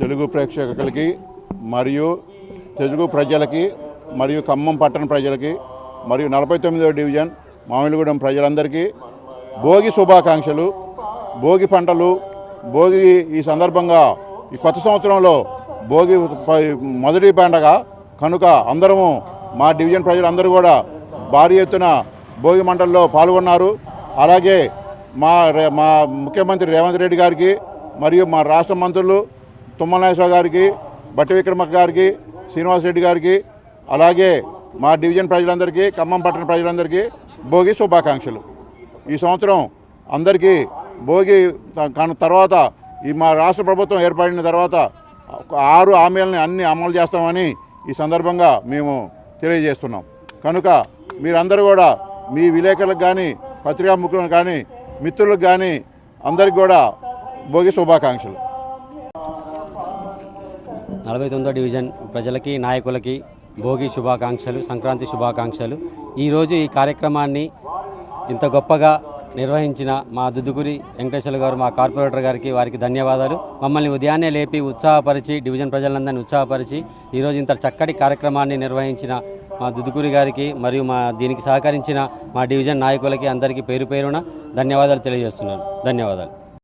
తెలుగు ప్రేక్షకులకి మరియు తెలుగు ప్రజలకి మరియు ఖమ్మం పట్టణ ప్రజలకి మరియు నలభై తొమ్మిదవ డివిజన్ మామిడిగూడెం ప్రజలందరికీ భోగి శుభాకాంక్షలు భోగి పంటలు భోగి ఈ సందర్భంగా ఈ కొత్త సంవత్సరంలో భోగి మొదటి పండగ కనుక అందరము మా డివిజన్ ప్రజలందరూ కూడా భారీ ఎత్తున భోగి మంటల్లో పాల్గొన్నారు. అలాగే మా మా ముఖ్యమంత్రి రేవంత్ రెడ్డి గారికి మరియు మా రాష్ట్ర మంత్రులు తుమ్మల నాగేశ్వరరావు గారికి బట్టి విక్రమక్క గారికి శ్రీనివాస్ రెడ్డి గారికి అలాగే మా డివిజన్ ప్రజలందరికీ ఖమ్మం పట్టణ ప్రజలందరికీ భోగి శుభాకాంక్షలు. ఈ సంవత్సరం అందరికీ భోగి కాని తర్వాత ఈ మా రాష్ట్ర ప్రభుత్వం ఏర్పడిన తర్వాత ఆరు హామీలని అన్ని అమలు చేస్తామని ఈ సందర్భంగా మేము తెలియజేస్తున్నాం. కనుక మీరందరూ కూడా మీ విలేకరులకు కానీ పత్రికా ముఖ్యులకు కానీ మిత్రులకు కానీ అందరికి కూడా భోగి శుభాకాంక్షలు. నలభై తొమ్మిదో డివిజన్ ప్రజలకి నాయకులకి భోగి శుభాకాంక్షలు సంక్రాంతి శుభాకాంక్షలు. ఈరోజు ఈ కార్యక్రమాన్ని ఇంత గొప్పగా నిర్వహించిన మా దుద్దుగురి వెంకటేశ్వర గారు మా కార్పొరేటర్ గారికి వారికి ధన్యవాదాలు. మమ్మల్ని ఉదయాన్నే లేపి ఉత్సాహపరిచి డివిజన్ ప్రజలందరినీ ఉత్సాహపరిచి ఈరోజు ఇంత చక్కటి కార్యక్రమాన్ని నిర్వహించిన మా దుద్దుగురి గారికి మరియు మా దీనికి సహకరించిన మా డివిజన్ నాయకులకి అందరికీ పేరు పేరున ధన్యవాదాలు తెలియజేస్తున్నాను. ధన్యవాదాలు.